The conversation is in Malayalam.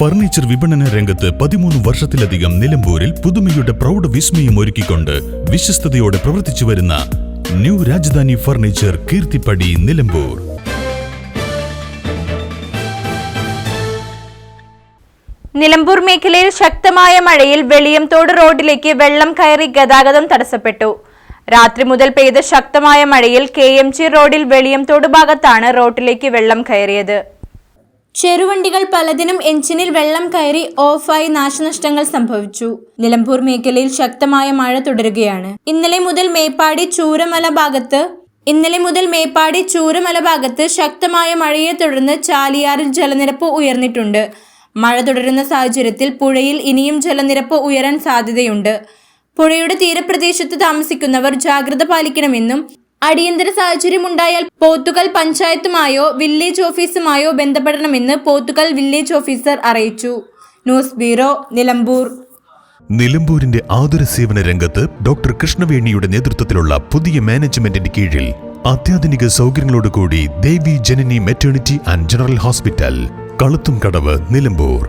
ഫർണിച്ചർ വിപണന രംഗത്ത് പതിമൂന്ന് വർഷത്തിലധികം നിലമ്പൂരിൽ പുതുമയുടെ പ്രൗഢ വിസ്മയം ഒരുക്കിക്കൊണ്ട് വിശ്വസ്തയോടെ പ്രവർത്തിച്ചു വരുന്ന ന്യൂ രാജധാനി ഫർണിച്ചർ കീർത്തിപ്പടി നിലമ്പൂർ. നിലമ്പൂർ മേഖലയിൽ ശക്തമായ മഴയിൽ വെളിയംതോട് റോഡിലേക്ക് വെള്ളം കയറി ഗതാഗതം തടസ്സപ്പെട്ടു. രാത്രി മുതൽ പെയ്ത ശക്തമായ മഴയിൽ കെ എം ജി റോഡിൽ വെളിയംതോട് ഭാഗത്താണ് റോഡിലേക്ക് വെള്ളം കയറിയത്. ചെറുവണ്ടികൾ പലതിനും എഞ്ചിനിൽ വെള്ളം കയറി ഓഫായി നാശനഷ്ടങ്ങൾ സംഭവിച്ചു. നിലമ്പൂർ മേഖലയിൽ ശക്തമായ മഴ തുടരുകയാണ്. ഇന്നലെ മുതൽ മേപ്പാടി ചൂരമല ഭാഗത്ത് ഇന്നലെ മുതൽ മേപ്പാടി ചൂരമല ഭാഗത്ത് ശക്തമായ മഴയെ തുടർന്ന് ചാലിയാറിൽ ജലനിരപ്പ് ഉയർന്നിട്ടുണ്ട്. മഴ തുടരുന്ന സാഹചര്യത്തിൽ പുഴയിൽ ഇനിയും ജലനിരപ്പ് ഉയരാൻ സാധ്യതയുണ്ട്. പുഴയുടെ തീരപ്രദേശത്ത് താമസിക്കുന്നവർ ജാഗ്രത പാലിക്കണമെന്നും അടിയന്തര സാഹചര്യമുണ്ടായാൽ പോത്തുകൽ പഞ്ചായത്തുമായോ വില്ലേജ് ഓഫീസുമായോ ബന്ധപ്പെടണമെന്ന് പോത്തുകൽ വില്ലേജ് ഓഫീസർ അറിയിച്ചു. News bureau Nilambur. നിലമ്പൂരിന്റെ ആതുര സേവന രംഗത്ത് ഡോക്ടർ കൃഷ്ണവേണിയുടെ നേതൃത്വത്തിലുള്ള പുതിയ മാനേജ്മെന്റിന്റെ കീഴിൽ അത്യാധുനിക സൗകര്യങ്ങളോടുകൂടി Devi Janani maternity and general hospital കളുത്തും കടവ് നിലമ്പൂർ.